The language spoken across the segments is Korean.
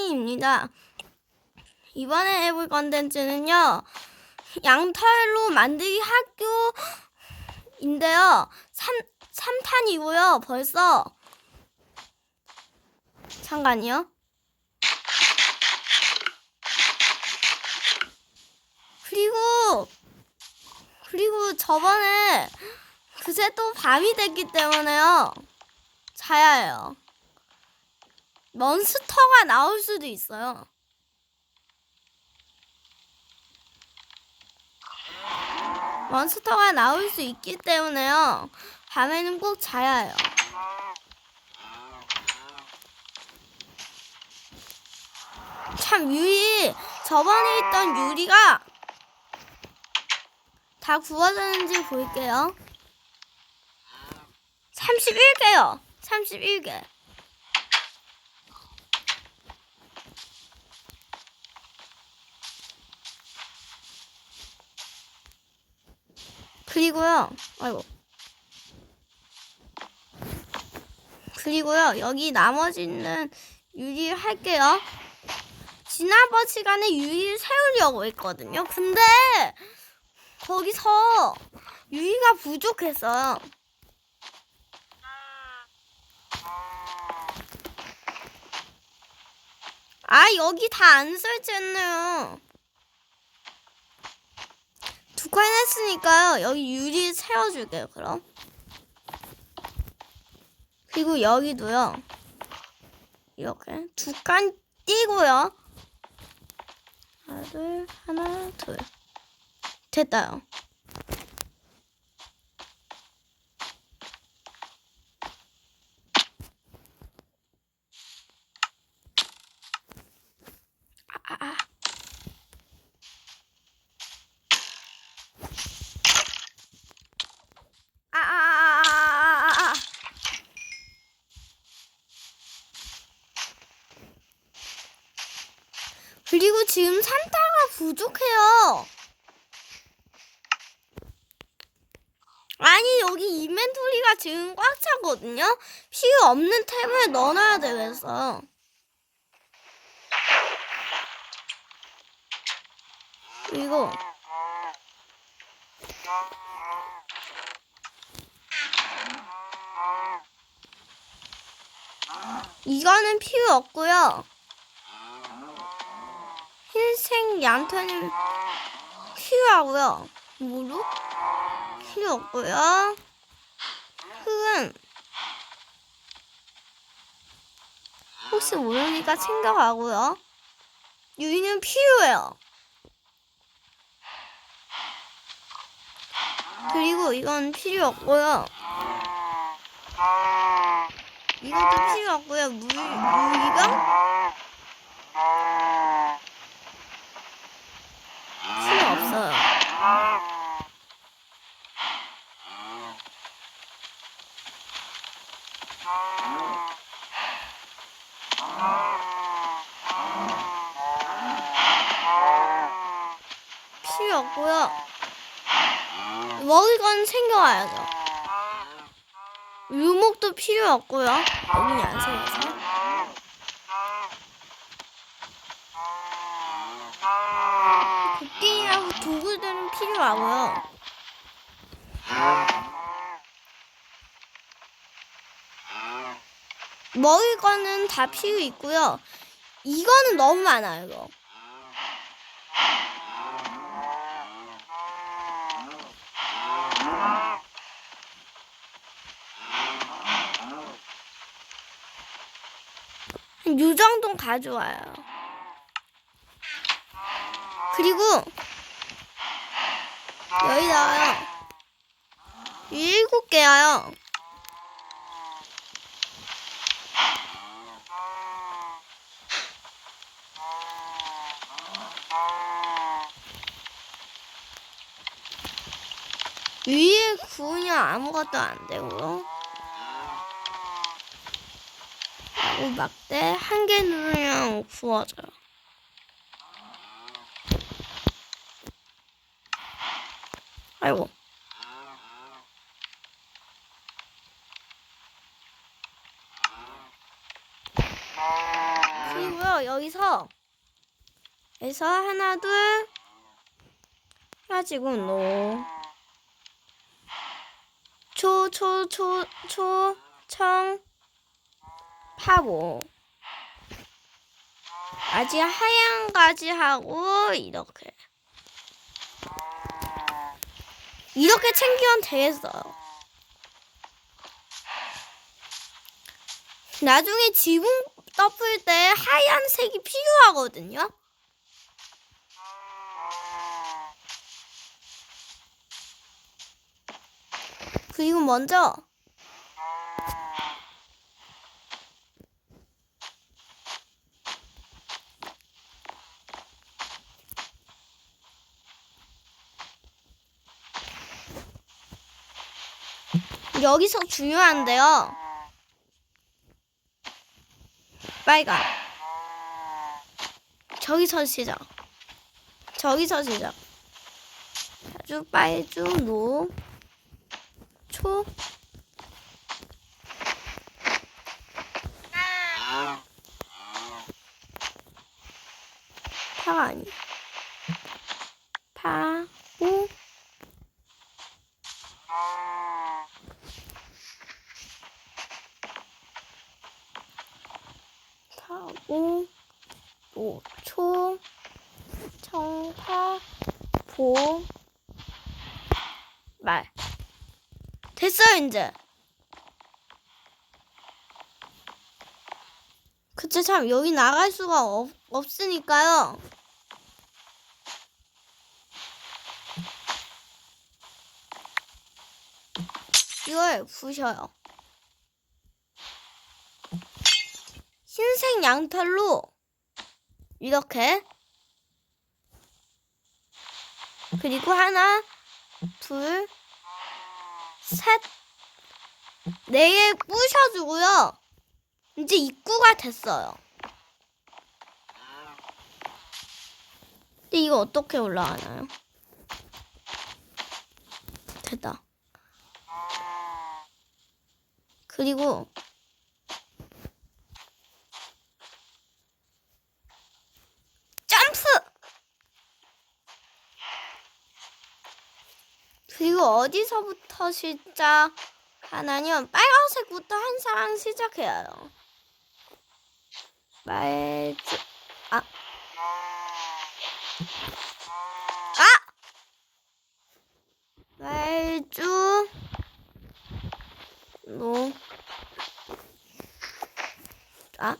찬이입니다. 이번에 해볼 컨텐츠는요, 양털로 만들기 학교인데요. 3, 3탄이고요, 벌써. 잠깐요. 그리고, 그리고 저번에 그새 또 밤이 됐기 때문에요. 자야 해요. 몬스터가 나올 수도 있어요. 몬스터가 나올 수 있기 때문에요. 밤에는 꼭 자야 해요. 참 유리 저번에 있던 유리가 다 구워졌는지 볼게요. 31개요. 31개. 그리고요. 아이고. 그리고요. 여기 나머지는 유리 할게요. 지난번 시간에 유리를 세우려고 했거든요. 근데 거기서 유리가 부족했어요. 아, 여기 다 안 설치했네요. 했으니까요. 여기 유리 세워줄게요, 그럼. 그리고 여기도요. 이렇게 두 칸 띄고요. 하나, 둘, 하나, 둘. 됐다요. 아, 아, 아. 아, 아, 아, 아, 아, 아. 그리고 지금 산타가 부족해요. 아니 여기 인벤토리가 지금 꽉 차거든요. 필요 없는 템을 넣어놔야 되겠어요. 이거 이거는 필요 없고요. 흰색 얀턴은 필요하고요. 무릎 필요 없고요. 흙은 혹시 모르니까 챙겨가고요. 유리는 필요해요. 그리고 이건 필요 없고요. 이것도 필요 없고요. 물, 물이병? 필요 없어요. 없고요. 먹을 건 챙겨와야죠. 유목도 필요 없고요. 여기 안 생겨서. 곡괭이하고 도구들은 필요하고요. 먹을 거는 다 필요 있고요. 이거는 너무 많아요, 이거. 정도 가져와요. 그리고 여기다가요. 일곱 개야요. 위에 구우면 아무것도 안 되고요. 그리고 막대 한 개 누르면 구워져요. 아이고. 그리고요 여기서 여기서 하나 둘 해가지고 노 초, 초, 초, 초, 청, 파고. 아직 하얀 가지 하고, 이렇게. 이렇게 챙기면 되겠어요. 나중에 지붕 덮을 때 하얀색이 필요하거든요. 그리고 먼저 여기서 중요한데요. 빨간. 저기서 시작. 저기서 시작. 아주 빨주 노. 초. 파가 아니. 파, 오. 파고, 오, 초, 청파, 보, 말. 됐어요, 이제. 그치, 참, 여기 나갈 수가 없, 없으니까요. 이걸 부셔요. 흰색 양털로 이렇게 그리고 하나, 둘, 셋, 네 개 부셔주고요. 이제 입구가 됐어요. 근데 이거 어떻게 올라가나요? 됐다. 그리고 점프! 그리고 어디서부터 시작하냐면 빨간색부터 한 사람 시작해야 해요. 말주 아. 아! 말주 노 아.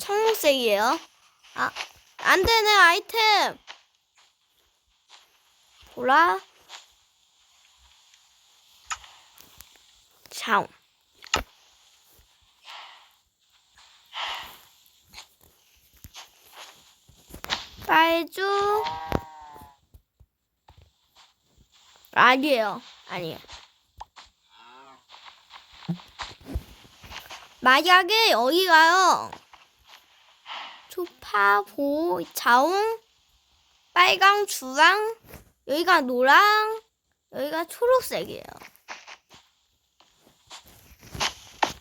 청록색이에요. 아, 안 되네, 아이템. 보라. 샤움. 빨주. 아니에요. 아니에요. 만약에 여기가요. 초파, 보, 자웅, 빨강, 주황, 여기가 노랑, 여기가 초록색이에요.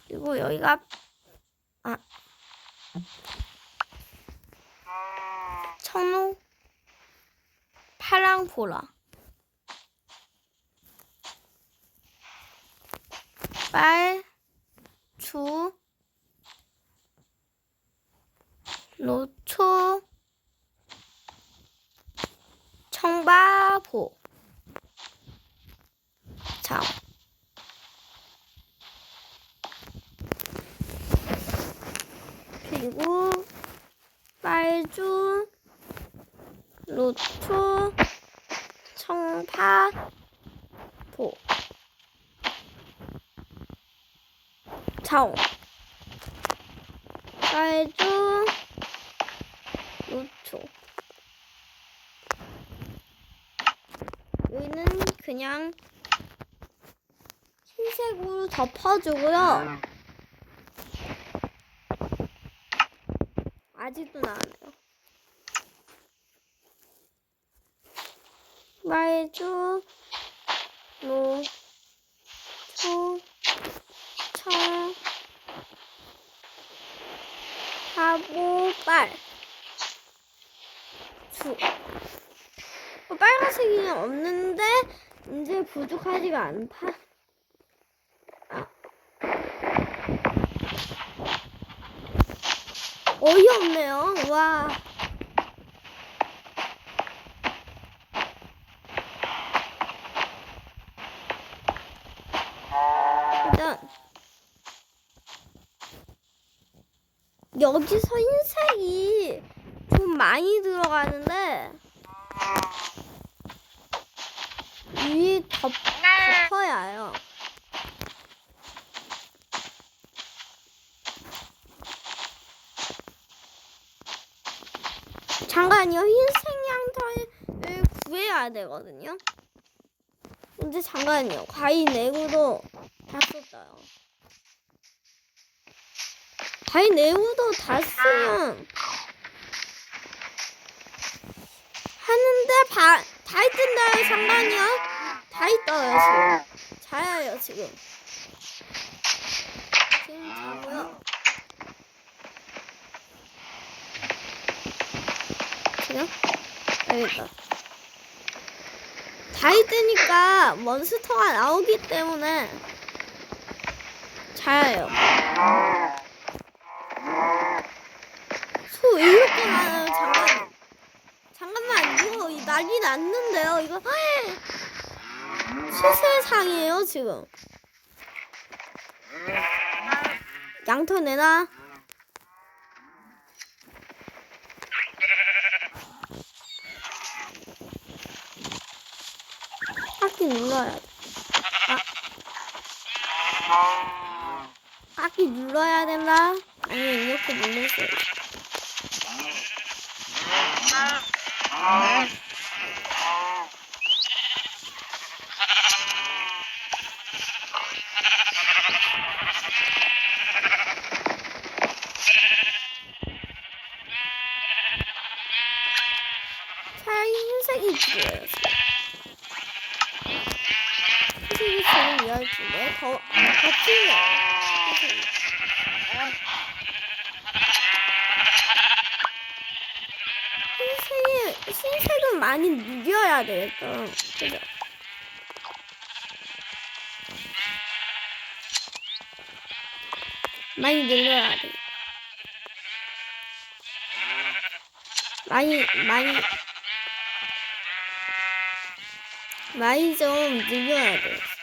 그리고 여기가 아 청록, 파랑, 보라. 빨, 주, 노초, 청바보. 자. 그리고 빨주, 노초, 청파보. 자오. 빨주, 노초. 여기는 그냥 흰색으로 덮어주고요. 아직도 나와요. 말주, 노, 초, 청, 사보빨 수 어, 빨간색이 없는데 이제 부족하지가 않다. 아. 어이없네요. 와. 일단 여기서 흰색이 좀 많이 들어가는데 위 덮, 덮어야 해요. 잠깐요. 흰색 양털을 되거든요. 근데 잠깐요. 과일 내구도 다 썼어요. 과일 내구도 다 쓰면 하는데 바, 다 있던데요. 잠깐요. 다 있어요. 지금. 자요 지금. 지금 자고요. 지금? 여기다. 다 있으니까 몬스터가 나오기 때문에 자요. 소 이렇게 많아요. 잠깐. 잠깐만 이거 이 난리 났는데요. 이거 시세상이에요 지금. 양털 내놔. 바퀴 눌러야 돼. 아. 바퀴 눌러야 된다. 아니 이렇게 눌렀어요. 차라리 흰색이 필요해요. 흰색이 지금 열주네. 더, 더 필요해요. 흰색이. 흰색이, 흰색은 많이 누려야 되겠다. 그죠? 많이 늘려야 돼. 많이, 많이, 많이 좀 늘려야 돼.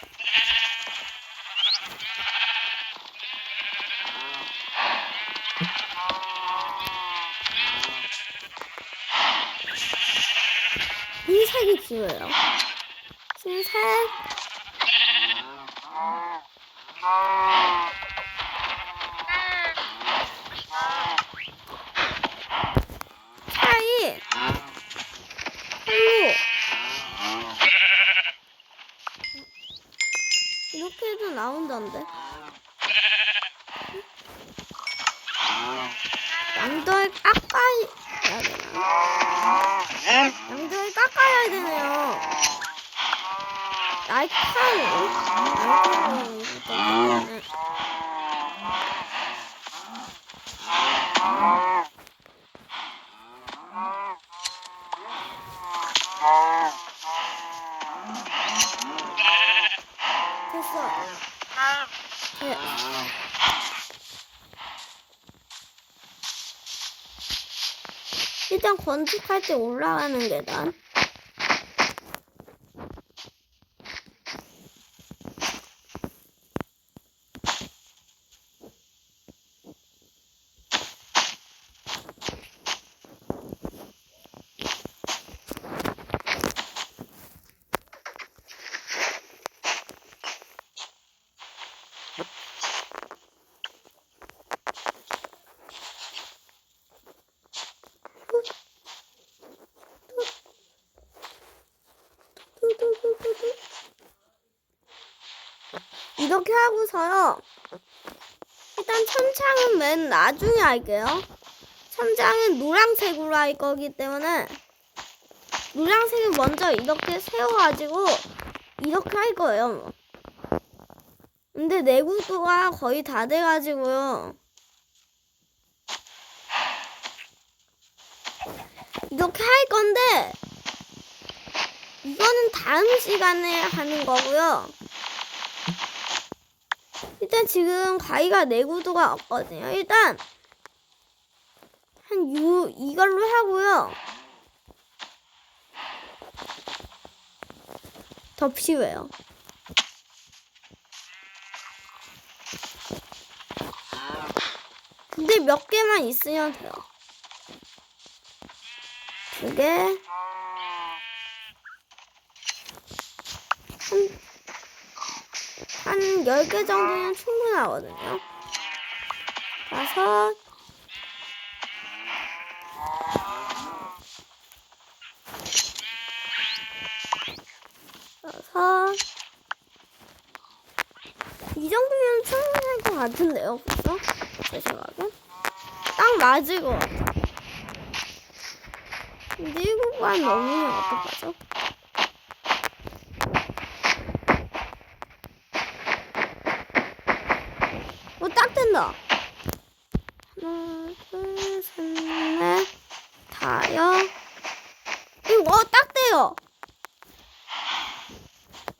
흰색이 필요해요. 흰색. 차이. 헬로. 이렇게 해도 나온다는데. 양털 깎아야 되나? 양털 깎아야 되네요. 날카로. 날카로. 이거 때문에. 됐어. 네. 일단 건축할 때 올라가는 계단. 뚜두두두두. 이렇게 하고서요. 일단 천창은 맨 나중에 할게요. 천장은 노란색으로 할 거기 때문에 노란색을 먼저 이렇게 세워가지고 이렇게 할 거예요. 뭐. 근데 내구도가 거의 다 돼가지고요. 이렇게 할 건데 이거는 다음 시간에 하는 거고요. 일단 지금 가위가 내구도가 없거든요. 일단 한 유, 이걸로 하고요. 더 필요해요. 근데 몇 개만 있으면 돼요. 두 개. 한, 한 10개 정도면 충분하거든요. 다섯. 여섯. 이 정도면 충분할 것 같은데요, 그죠? 제 생각엔. 딱 맞을 것 같아요. 근데 일곱만 넘으면 어떡하죠? 하나, 둘, 셋, 넷, 다섯. 이거 어, 딱 돼요.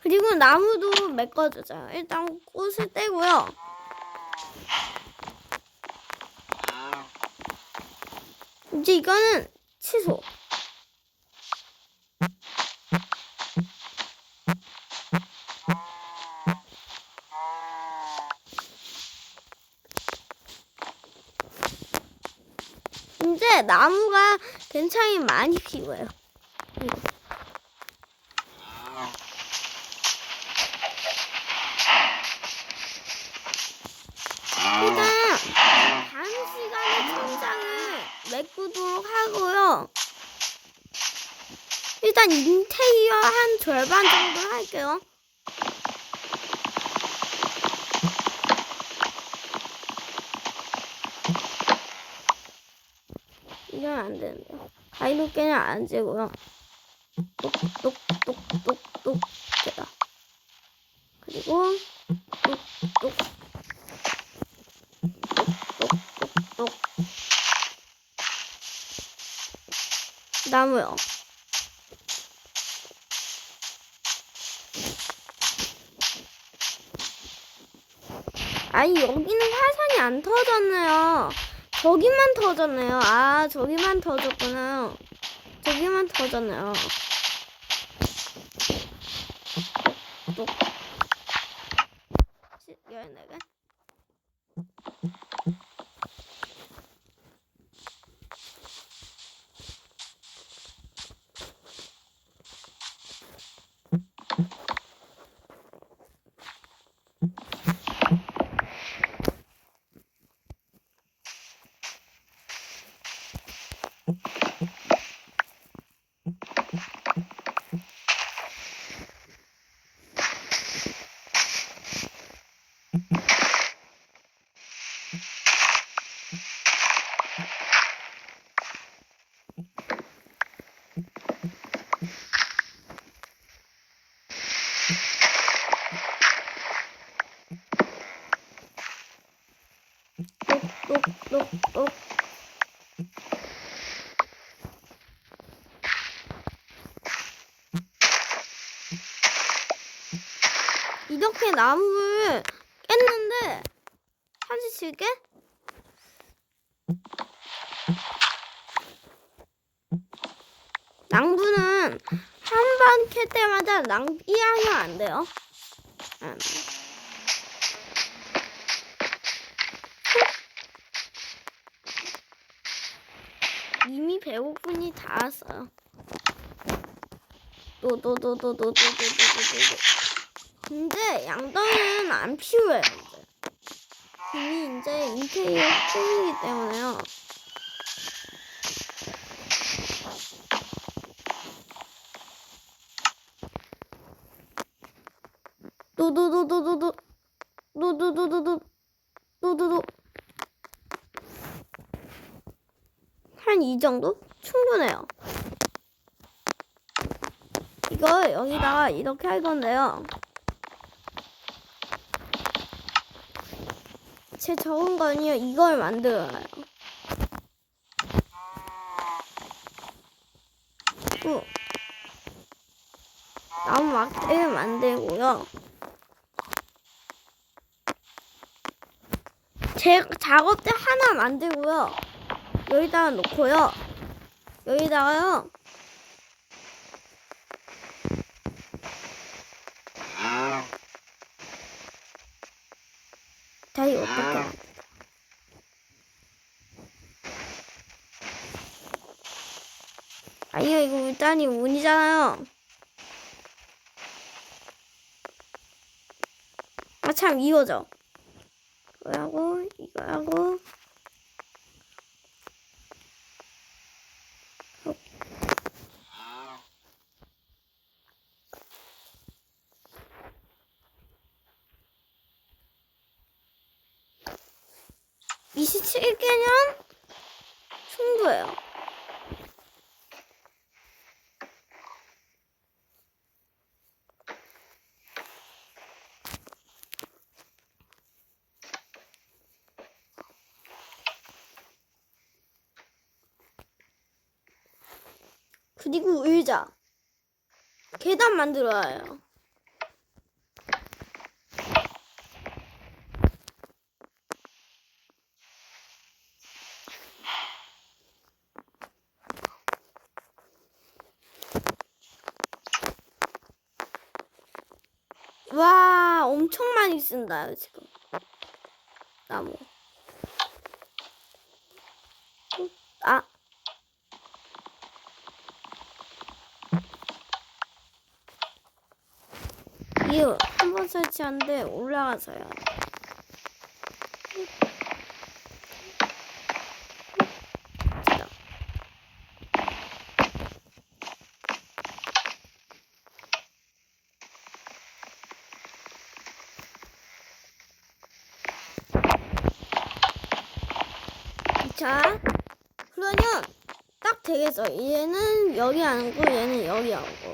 그리고 나무도 메꿔주자. 일단 꽃을 떼고요. 이제 이거는 취소. 나무가 굉장히 많이. 이거. 일단 다음 시간에 천장을 메꾸도록 하고요. 일단 인테리어 한 절반 정도 할게요. 이건 안 되는데요. 가위로 그냥 안 재고요. 똑똑똑똑똑 제가 그리고 똑똑 똑똑똑 나무요. 아니 여기는 화산이 안 터졌네요. 저기만 터졌네요. 아 저기만 터졌구나. 저기만 터졌네요. 똑. 시- 열네 개. 똑똑똑똑. 이렇게 나무를 깼는데 37개? 낭부는 한 번 캘 때마다 낭비하면 안 돼요. 안 돼. 이미 배고픈이 다 왔어요. 또또또또또또또또또. 근데 양덩이는 안 필요해요. 이제. 이미 이제 인테리어 풀이기 때문에요. 또또또또또또 또또또또또 또또또 한이 정도 충분해요. 이거 여기다가 이렇게 할 건데요. 제 적은 거는요, 이걸 만들어요. 그리고 나무 막대를 만들고요. 제 작업대 하나 만들고요. 여기다가 놓고요. 여기다가요. 자, 이거 어떻게 만들까? 아니요, 이거 일단이 운이잖아요. 아, 참, 이거죠. 이거 하고, 이거 하고. (27개년) 충분해요. 그리고 의자. 계단 만들어야 해요. 와, 엄청 많이 쓴다, 지금. 나무. 아. 이거 한 번 설치하는데 올라가서요. 자, 그러면 딱 되겠어. 얘는 여기 앉고 얘는 여기 앉고.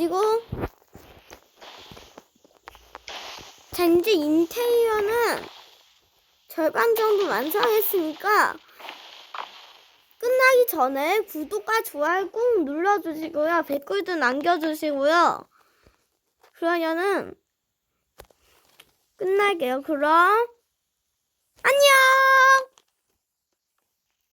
그리고 자 이제 인테리어는 절반 정도 완성했으니까 끝나기 전에 구독과 좋아요 꾹 눌러주시고요. 댓글도 남겨주시고요. 그러면은 끝날게요. 그럼!